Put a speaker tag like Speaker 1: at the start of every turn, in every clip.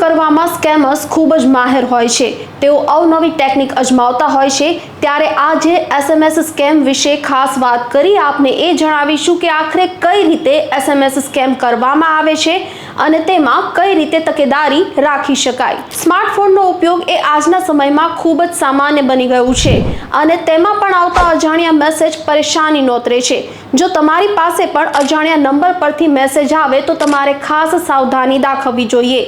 Speaker 1: કરવામાં સ્કેમર્સ ખૂબ જ માહેર હોય છે. તેઓ અવનવી ટેકનિક અજમાવતા હોય છે. ત્યારે આજે એસએમએસ સ્કેમ વિશે ખાસ વાત કરી. આપને એ જણાવીશું કે આખરે કઈ રીતે એસએમએસ સ્કેમ કરવામાં આવે છે. અને તેમાં કઈ રીતે તકેદારી રાખી શકાય. સ્માર્ટફોનનો ઉપયોગ એ આજના સમયમાં ખૂબ જ સામાન્ય બની ગયું છે અને તેમાં પણ આવતા અજાણ્યા મેસેજ પરેશાની નોતરે છે. જો તમારી પાસે પણ અજાણ્યા નંબર પરથી મેસેજ આવે તો તમારે ખાસ સાવધાની દાખવવી જોઈએ.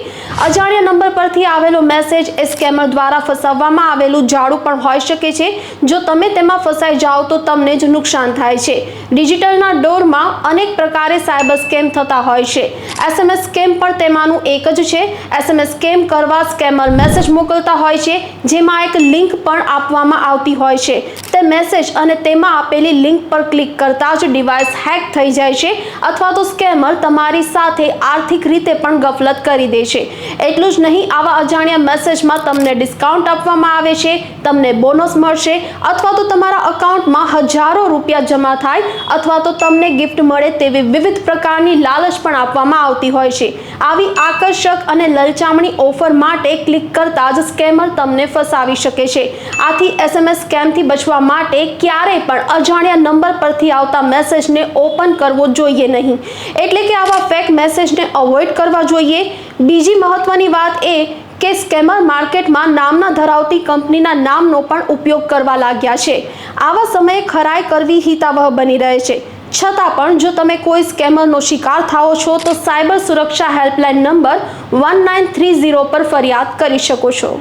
Speaker 1: અજાણ્યા નંબર પરથી આવેલો મેસેજ એ સ્કેમર દ્વારા ફસાવવામાં આવેલું જાડું પણ હોઈ શકે છે. જો તમે તેમાં ફસાઈ જાઓ તો તમને જ નુકસાન થાય છે. ડિજિટલના ડોરમાં અનેક પ્રકારે સાયબર સ્કેમ થતા હોય છે. એસએમએસ સ્કેમ પણ તેમાંનું એક જ છે. એસએમએસ સ્કેમ કરવા સ્કેમર મેસેજ મોકલતા હોય છે, જેમાં એક લિંક પણ આપવામાં આવતી હોય છે. તે મેસેજ અને તેમાં આપેલી લિંક પર ક્લિક કરતા જ ડિવાઇસ હેક થઈ જાય છે અથવા તો સ્કેમર તમારી સાથે આર્થિક રીતે પણ ગફલત કરી દે છે. એટલું જ નહીં, આવા અજાણ્યા મેસેજમાં તમને ડિસ્કાઉન્ટ આપવામાં આવે છે, તમને બોનસ મળશે અથવા તો તમારા અકાઉન્ટમાં હજારો રૂપિયા જમા થાય અથવા તો તમને ગિફ્ટ મળે તેવી વિવિધ પ્રકારની લાલચ પણ આપવામાં આવતી હોય છે. આવી આકર્ષક અને લલચામણી ઓફર માટે ક્લિક કરતા જ સ્કેમર તમને ફસાવી શકે છે. આથી એસએમએસ સ્કેમથી બચવા માટે ક્યારેય પણ અજાણ્યા નંબર પરથી આવતા મેસેજને ઓપન કરવો જોઈએ નહીં. એટલે કે આવા ફેક મેસેજને અવોઇડ કરવા જોઈએ. બીજી મહત્વની વાત એ કે સ્કેમર માર્કેટમાં નામના ધરાવતી કંપનીના નામનો પણ ઉપયોગ કરવા લાગ્યા છે. આવા સમયે ખરાઈ કરવી હિતાવહ બની રહે છે. છતાં પણ જો તમે કોઈ સ્કેમરનો શિકાર થાઓ છો, તો સાયબર સુરક્ષા helpline number one nine three zero પર ફરિયાદ કરી શકો છો.